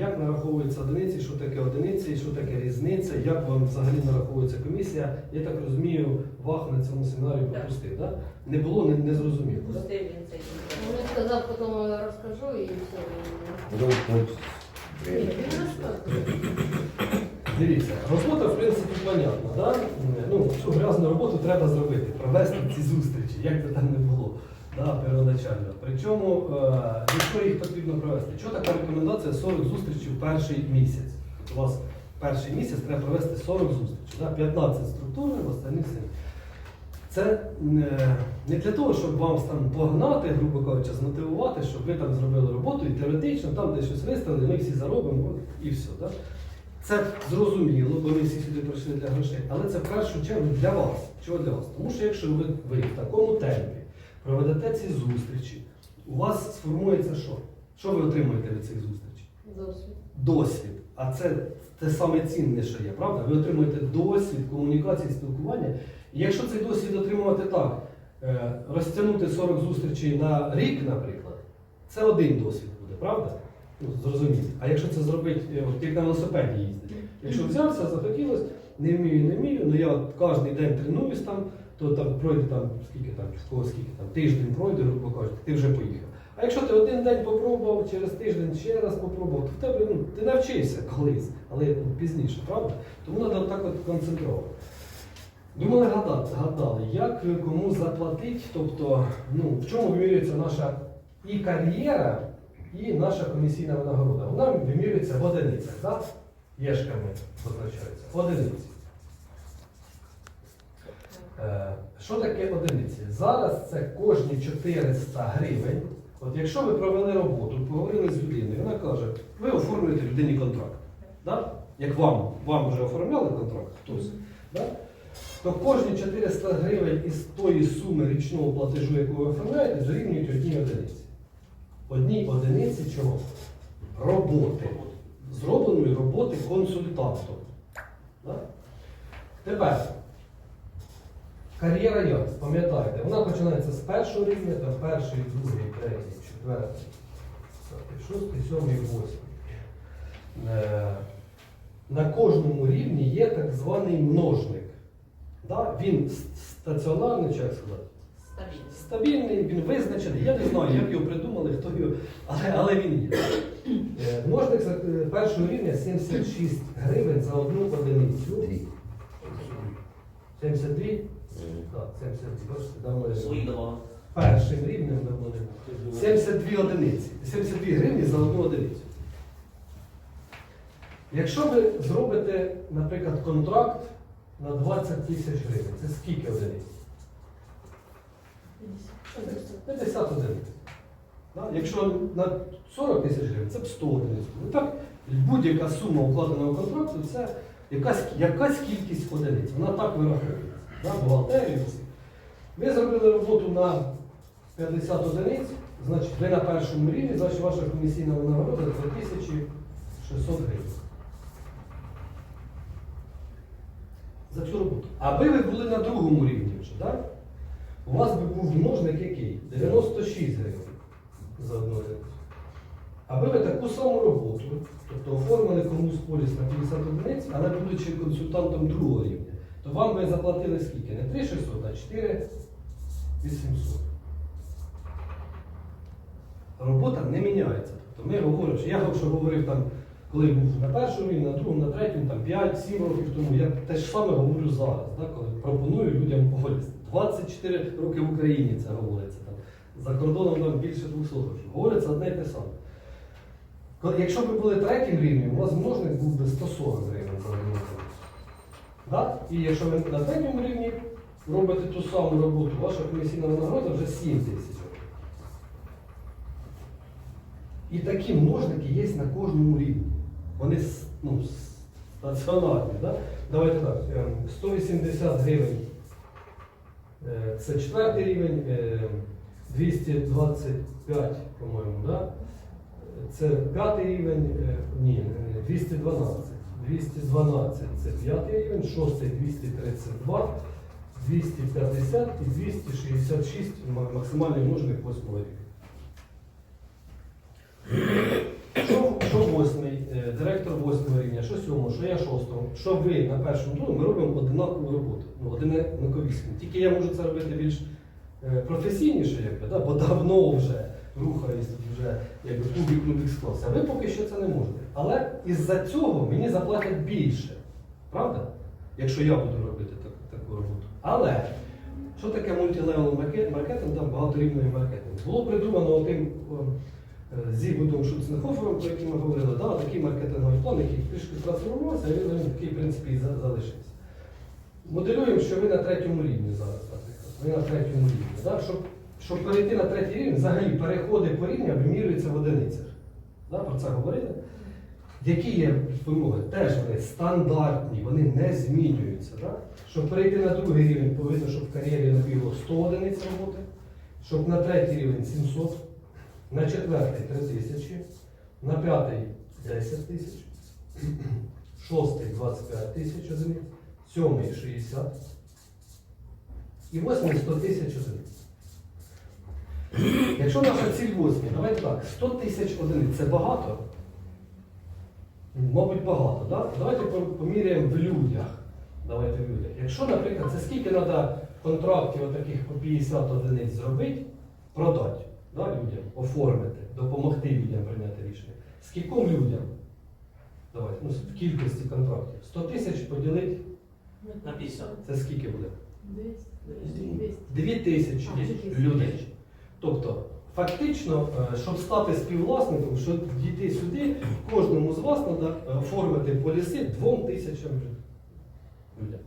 як нараховуються одиниці, що таке одиниці, що таке різниця, як вам взагалі нараховується комісія. Я так розумію, вах на цьому семінарі пропустив, да? Не було, не, не зрозуміло. Пустив він цей Ну, Він сказав, потім розкажу і все. Ні, він розказує. Дивіться, робота, в принципі, понятна. Да? Ну, цю грязну роботу треба зробити, провести ці зустрічі, як би там не було да, первоначально. Причому, е, їх потрібно провести, що така рекомендація 40 зустрічей в перший місяць? У вас перший місяць треба провести 40 зустрічей, да? 15 структурних, останніх 7. Це е, не для того, щоб вам там погнати, грубо кажучи, змотивувати, щоб ви там зробили роботу і теоретично там десь щось виставили, ми всі заробимо і все. Да? Це зрозуміло, бо ми всі сюди прийшли для грошей, але це в першу чергу для вас. Чого для вас? Тому що якщо ви, ви в такому темпі проведете ці зустрічі, у вас сформується що? Що ви отримуєте від цих зустрічей? Досвід. Досвід. А це те саме цінне, що є, правда? Ви отримуєте досвід комунікації, спілкування. І якщо цей досвід отримувати так, е, розтягнути 40 зустрічей на рік, наприклад, це один досвід буде, правда? Ну, зрозуміло. А якщо це зробити, е, от як на велосипеді їздити, якщо взявся, захотілося, не вмію, не вмію, ну я от кожен день тренуюсь там, то там пройде там, скільки там, скільки там, тиждень пройде, грубо кажучи, ти вже поїхав. А якщо ти один день попробував, через тиждень ще раз попробував, то в тебе ну, ти навчишся колись, але ну, пізніше, правда? Тому треба так от концентрувати. Думали гадати, гадали, як кому заплатити, тобто ну, в чому вимірюється наша і кар'єра, і наша комісійна винагорода. Вона вимірюється в одиницях, так? Єшками позначаються. Одиниці. Е, Що таке одиниці? Зараз це кожні 400 гривень. От якщо ви провели роботу, поговорили з людиною, вона каже, ви оформлюєте людині контракт. Да? Як вам, вам вже оформляли контракт хтось, да? то кожні 400 гривень із тої суми річного платежу, яку ви оформляєте, дорівнюють одній одиниці. Одній одиниці чого? Роботи. Зробленої роботи консультантом. Да? Тепер. Кар'єра як? Пам'ятаєте, вона починається з першого рівня, там перший, другий, третій, четвертий, шостий, сьомий, восьмий. Е, На кожному рівні є так званий множник. Да? Він стаціонарний, чи як сказати? Стабільний. Стабільний, він визначений. Я не знаю, як його придумали, хто його, але, але він є. Е, Множник е, першого рівня 76 гривень за одну одиницю. Три. 72? Так, 72. Бачите, Свої дома. першим рівнем давно не було. 72 одиниці. 72 гривні за одну одиницю. Якщо ви зробите, наприклад, контракт на 20 тисяч гривень, це скільки одиниць? 50 одиниць. Да? Якщо на 40 тисяч гривень, це б 100 одиниць. Ну так, будь-яка сума укладеного контракту це якась, якась кількість одиниць. Вона так вираховується. Да? Бухгалтерію. Ви зробили роботу на 50 одиниць, значить ви на першому рівні, значить ваша комісійна винагорода 2600 гривень. За цю роботу. Аби ви були на другому рівні вже, так? У вас би був множник який? 96 гривень за одну. Аби ви таку саму роботу, тобто оформили комусь поліс на 50 одиниць, але будучи консультантом другого рівня, то вам би заплатили скільки? Не 3600, а 4800. Робота не міняється. Тобто ми говоримо, що я що говорив там, коли був на першому рівні, на другому, на третьому, там 5-7 років тому, я те ж саме говорю зараз, так, коли пропоную людям поліс. 24 роки в Україні це говориться. Там. За кордоном там більше 200 років. Говориться одне й те саме. Якщо б були третім рівнем, у вас множник був би 140 гривень. Так? І якщо ви на третьому рівні робите ту саму роботу, ваша комісійна винагорода вже 7 тисяч. І такі множники є на кожному рівні. Вони ну, стаціонарні. Да? Давайте так, ем, 180 гривень. е, Це четвертий рівень, е, 225, по-моєму, да? Це п'ятий рівень, е, ні, е, 212. 212 це п'ятий рівень, шостий 232, 250 і 266 ма- максимальний множник восьмого рівня. Що, що восьмий? Е, просто, що ви на першому другому, ми робимо однакову роботу. Ну, однаковісну. Тільки я можу це робити більш е, професійніше, якби, да? бо давно вже рухаюсь вже якби кубік кубік склався. Ви поки що це не можете. Але із-за цього мені заплатять більше. Правда? Якщо я буду робити так- таку роботу. Але що таке мультилевел маркет- маркетинг, там багаторівневий маркетинг? Було придумано тим Зігудом Шуценхофером, про який ми говорили, да, такий маркетинговий план, який трішки трансформувався, і він такий, принципі, і залишився. Моделюємо, що ви на третьому рівні зараз, наприклад. Ви на третьому рівні. Да? Щоб, щоб перейти на третій рівень, взагалі переходи по рівням вимірюються в одиницях. Да? Про це говорили? Які є вимоги? Теж вони стандартні, вони не змінюються. Да? Щоб перейти на другий рівень, повинно, щоб в кар'єрі набігло 100 одиниць роботи, щоб на третій рівень 700, на четвертий 3 тисячі, на п'ятий 10 тисяч, шостий 25 тисяч одиниць, сьомий 60 і восьмий 100 тисяч одиниць. Якщо наша ціль восьмій, давайте так, 100 тисяч одиниць це багато. Мабуть, багато. Да? Давайте поміряємо в людях. Давайте в людях. Якщо, наприклад, це скільки треба контрактів отаких по 50 одиниць зробити, продати да, людям, оформити, допомогти людям прийняти рішення. Скільком людям? Давайте, ну, в кількості контрактів. 100 тисяч поділити, На 50. це скільки буде? 200. 2 тисячі. людей. Тобто, фактично, е, щоб стати співвласником, щоб дійти сюди, кожному з вас треба оформити поліси двом тисячам людям.